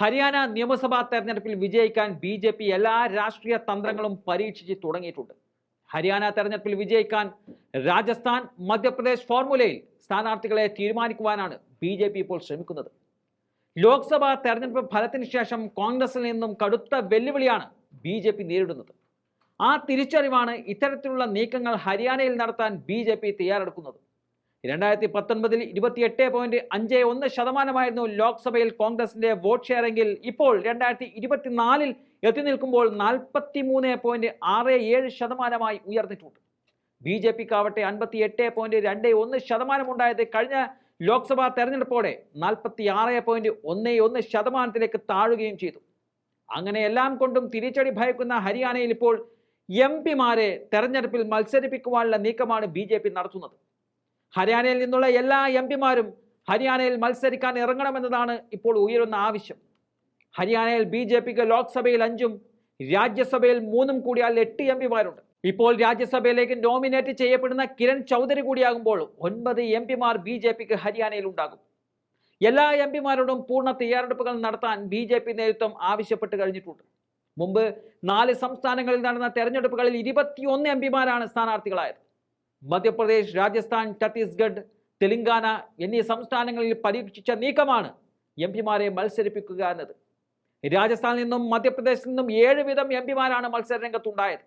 ഹരിയാന നിയമസഭാ തെരഞ്ഞെടുപ്പിൽ വിജയിക്കാൻ ബി ജെ പി എല്ലാ രാഷ്ട്രീയ തന്ത്രങ്ങളും പരീക്ഷിച്ച് തുടങ്ങിയിട്ടുണ്ട്. ഹരിയാന തെരഞ്ഞെടുപ്പിൽ വിജയിക്കാൻ രാജസ്ഥാൻ മധ്യപ്രദേശ് ഫോർമുലയിൽ സ്ഥാനാർത്ഥികളെ തീരുമാനിക്കുവാനാണ് ബി ജെ പി ഇപ്പോൾ ശ്രമിക്കുന്നത്. ലോക്സഭാ തെരഞ്ഞെടുപ്പ് ഫലത്തിന് ശേഷം കോൺഗ്രസിൽ നിന്നും കടുത്ത വെല്ലുവിളിയാണ് ബി ജെ പി നേരിടുന്നത്. ആ തിരിച്ചറിവാണ് ഇത്തരത്തിലുള്ള നീക്കങ്ങൾ ഹരിയാനയിൽ നടത്താൻ ബി ജെ പി തയ്യാറെടുക്കുന്നത്. രണ്ടായിരത്തി പത്തൊൻപതിൽ ഇരുപത്തിയെട്ട് പോയിന്റ് അഞ്ച് ഒന്ന് ശതമാനമായിരുന്നു ലോക്സഭയിൽ കോൺഗ്രസിന്റെ വോട്ട് ഷെയർ എങ്കിൽ ഇപ്പോൾ രണ്ടായിരത്തി ഇരുപത്തിനാലിൽ എത്തി നിൽക്കുമ്പോൾ നാൽപ്പത്തി മൂന്ന് പോയിന്റ് ആറ് ഏഴ് ശതമാനമായി ഉയർന്നിട്ടുണ്ട്. ബി ജെ പിക്കാവട്ടെ അൻപത്തി എട്ട് പോയിന്റ് രണ്ട് ഒന്ന് ശതമാനമുണ്ടായത് കഴിഞ്ഞ ലോക്സഭാ തെരഞ്ഞെടുപ്പോടെ നാൽപ്പത്തി ആറ് പോയിന്റ് ഒന്ന് ഒന്ന് ശതമാനത്തിലേക്ക് താഴുകയും ചെയ്തു. അങ്ങനെ എല്ലാം കൊണ്ടും തിരിച്ചടി ഭയക്കുന്ന ഹരിയാനയിൽ ഇപ്പോൾ എം പിമാരെ തെരഞ്ഞെടുപ്പിൽ മത്സരിപ്പിക്കുവാനുള്ള നീക്കമാണ് ബി നടത്തുന്നത്. ഹരിയാനയിൽ നിന്നുള്ള എല്ലാ എം പിമാരും ഹരിയാനയിൽ മത്സരിക്കാൻ ഇറങ്ങണമെന്നതാണ് ഇപ്പോൾ ഉയരുന്ന ആവശ്യം. ഹരിയാനയിൽ ബി ജെ പിക്ക് ലോക്സഭയിൽ അഞ്ചും രാജ്യസഭയിൽ മൂന്നും കൂടിയാൽ എട്ട് എം പിമാരുണ്ട്. ഇപ്പോൾ രാജ്യസഭയിലേക്ക് നോമിനേറ്റ് ചെയ്യപ്പെടുന്ന കിരൺ ചൗധരി കൂടിയാകുമ്പോൾ ഒൻപത് എം പിമാർ ബി ജെ പിക്ക് ഹരിയാനയിൽ ഉണ്ടാകും. എല്ലാ എം പിമാരോടും പൂർണ തയ്യാറെടുപ്പുകൾ നടത്താൻ ബി ജെ പി നേതൃത്വം ആവശ്യപ്പെട്ട് കഴിഞ്ഞിട്ടുണ്ട്. മുമ്പ് നാല് സംസ്ഥാനങ്ങളിൽ നടന്ന തെരഞ്ഞെടുപ്പുകളിൽ ഇരുപത്തിയൊന്ന് എം പിമാരാണ് സ്ഥാനാർത്ഥികളായത്. മധ്യപ്രദേശ് രാജസ്ഥാൻ ഛത്തീസ്ഗഡ് തെലങ്കാന എന്നീ സംസ്ഥാനങ്ങളിൽ പരീക്ഷിച്ച നീക്കമാണ് എം പിമാരെ മത്സരിപ്പിക്കുക എന്നത്. രാജസ്ഥാനിൽ നിന്നും മധ്യപ്രദേശിൽ നിന്നും ഏഴ് വീതം എം പിമാരാണ് മത്സരരംഗത്തുണ്ടായത്.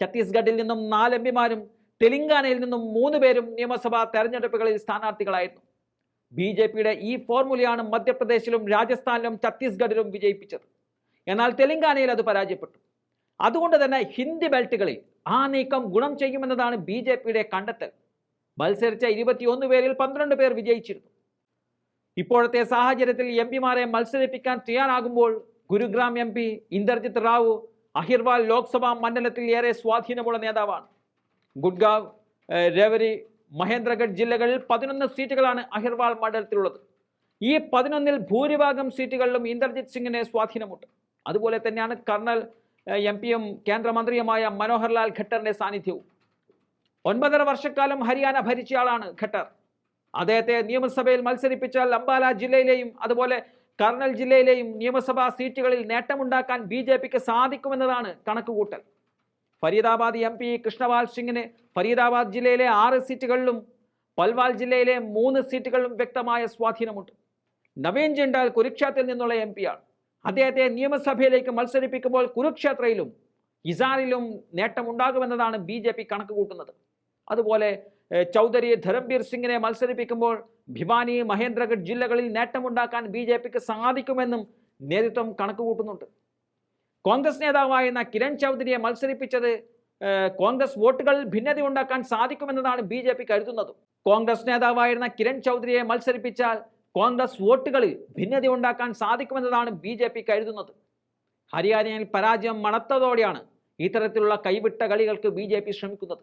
ഛത്തീസ്ഗഡിൽ നിന്നും നാല് എം പിമാരും തെലങ്കാനയിൽ നിന്നും മൂന്ന് പേരും നിയമസഭാ തെരഞ്ഞെടുപ്പുകളിൽ സ്ഥാനാർത്ഥികളായിരുന്നു. ബി ജെ പിയുടെ ഈ ഫോർമുലയാണ് മധ്യപ്രദേശിലും രാജസ്ഥാനിലും ഛത്തീസ്ഗഡിലും വിജയിപ്പിച്ചത്. എന്നാൽ തെലങ്കാനയിൽ അത് പരാജയപ്പെട്ടു. അതുകൊണ്ട് തന്നെ ഹിന്ദി ബെൽറ്റുകളിൽ ആ നീക്കം ഗുണം ചെയ്യുമെന്നതാണ് ബി ജെ പിയുടെ കണ്ടെത്തൽ. മത്സരിച്ച ഇരുപത്തിയൊന്ന് പേരിൽ പന്ത്രണ്ട് പേർ വിജയിച്ചിരുന്നു. ഇപ്പോഴത്തെ സാഹചര്യത്തിൽ എം പിമാരെ മത്സരിപ്പിക്കാൻ തയ്യാറാകുമ്പോൾ ഗുരുഗ്രാം എം പി ഇന്ദർജിത്ത് റാവു അഹിർവാൾ ലോക്സഭാ മണ്ഡലത്തിൽ ഏറെ സ്വാധീനമുള്ള നേതാവാണ്. ഗുഡ്ഗാവ് രവരി മഹേന്ദ്രഗഡ് ജില്ലകളിൽ പതിനൊന്ന് സീറ്റുകളാണ് അഹിർവാൾ മണ്ഡലത്തിലുള്ളത്. ഈ പതിനൊന്നിൽ ഭൂരിഭാഗം സീറ്റുകളിലും ഇന്ദർജിത് സിംഗിന് സ്വാധീനമുണ്ട്. അതുപോലെ തന്നെയാണ് കർണൽ എം പിയും കേന്ദ്രമന്ത്രിയുമായ മനോഹർലാൽ ഖട്ടറിന്റെ സാന്നിധ്യവും. ഒൻപതര വർഷക്കാലം ഹരിയാന ഭരിച്ചയാളാണ് ഖട്ടർ. അദ്ദേഹത്തെ നിയമസഭയിൽ മത്സരിപ്പിച്ചാൽ അംബാല ജില്ലയിലെയും അതുപോലെ കർണൽ ജില്ലയിലെയും നിയമസഭാ സീറ്റുകളിൽ നേട്ടമുണ്ടാക്കാൻ ബി ജെ പിക്ക് സാധിക്കുമെന്നതാണ് കണക്കുകൂട്ടൽ. ഫരീദാബാദ് എം പി കൃഷ്ണപാൽ സിംഗിന് ഫരീദാബാദ് ജില്ലയിലെ ആറ് സീറ്റുകളിലും പൽവാൽ ജില്ലയിലെ മൂന്ന് സീറ്റുകളിലും വ്യക്തമായ സ്വാധീനമുണ്ട്. നവീൻ ജിണ്ടാൽ കുരുക്ഷേത്രത്തിൽ നിന്നുള്ള എം പിയാണ് അദ്ദേഹത്തെ നിയമസഭയിലേക്ക് മത്സരിപ്പിക്കുമ്പോൾ കുരുക്ഷേത്രയിലും ഇസാറിലും നേട്ടമുണ്ടാകുമെന്നതാണ് ബി ജെ പി കണക്ക് കൂട്ടുന്നത്. അതുപോലെ ചൗധരി ധരംബീർ സിംഗിനെ മത്സരിപ്പിക്കുമ്പോൾ ഭിവാനി മഹേന്ദ്രഗഡ് ജില്ലകളിൽ നേട്ടമുണ്ടാക്കാൻ ബി ജെ പിക്ക് സാധിക്കുമെന്നും നേതൃത്വം കണക്ക് കൂട്ടുന്നുണ്ട്. കോൺഗ്രസ് നേതാവായിരുന്ന കിരൺ ചൗധരിയെ മത്സരിപ്പിച്ചത് കോൺഗ്രസ് വോട്ടുകളിൽ ഭിന്നത ഉണ്ടാക്കാൻ സാധിക്കുമെന്നതാണ് ബി ജെ പി കരുതുന്നത്. കോൺഗ്രസ് നേതാവായിരുന്ന കിരൺ ചൗധരിയെ മത്സരിപ്പിച്ചാൽ കോൺഗ്രസ് വോട്ടുകളിൽ ഭിന്നത ഉണ്ടാക്കാൻ സാധിക്കുമെന്നതാണ് ബി ജെ പി കരുതുന്നത്. ഹരിയാനയിൽ പരാജയം മണത്തതോടെയാണ് ഇത്തരത്തിലുള്ള കൈവിട്ട കളികൾക്ക് ബി ജെ പി ശ്രമിക്കുന്നത്.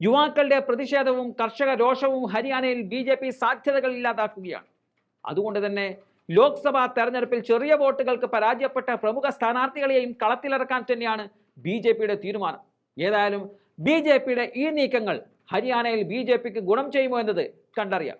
യുവാക്കളുടെ പ്രതിഷേധവും കർഷക രോഷവും ഹരിയാനയിൽ ബി ജെ പി സാധ്യതകൾ ഇല്ലാതാക്കുകയാണ്. അതുകൊണ്ട് തന്നെ ലോക്സഭാ തെരഞ്ഞെടുപ്പിൽ ചെറിയ വോട്ടുകൾക്ക് പരാജയപ്പെട്ട പ്രമുഖ സ്ഥാനാർത്ഥികളെയും കളത്തിലിറക്കാൻ തന്നെയാണ് ബി ജെ പിയുടെ തീരുമാനം. ഏതായാലും ബി ജെ പിയുടെ ഈ നീക്കങ്ങൾ ഹരിയാനയിൽ ബി ജെ പിക്ക് ഗുണം ചെയ്യുമോ എന്നത് കണ്ടറിയാം.